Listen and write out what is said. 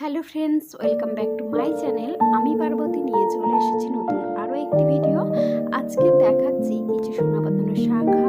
Hello friends, welcome back to my channel. আমি পার্বতী নিয়ে চলে এসেছি নতুন আরও একটি ভিডিও। আজকে দেখাচ্ছি কিছু সোনা বাঁধানো শাখা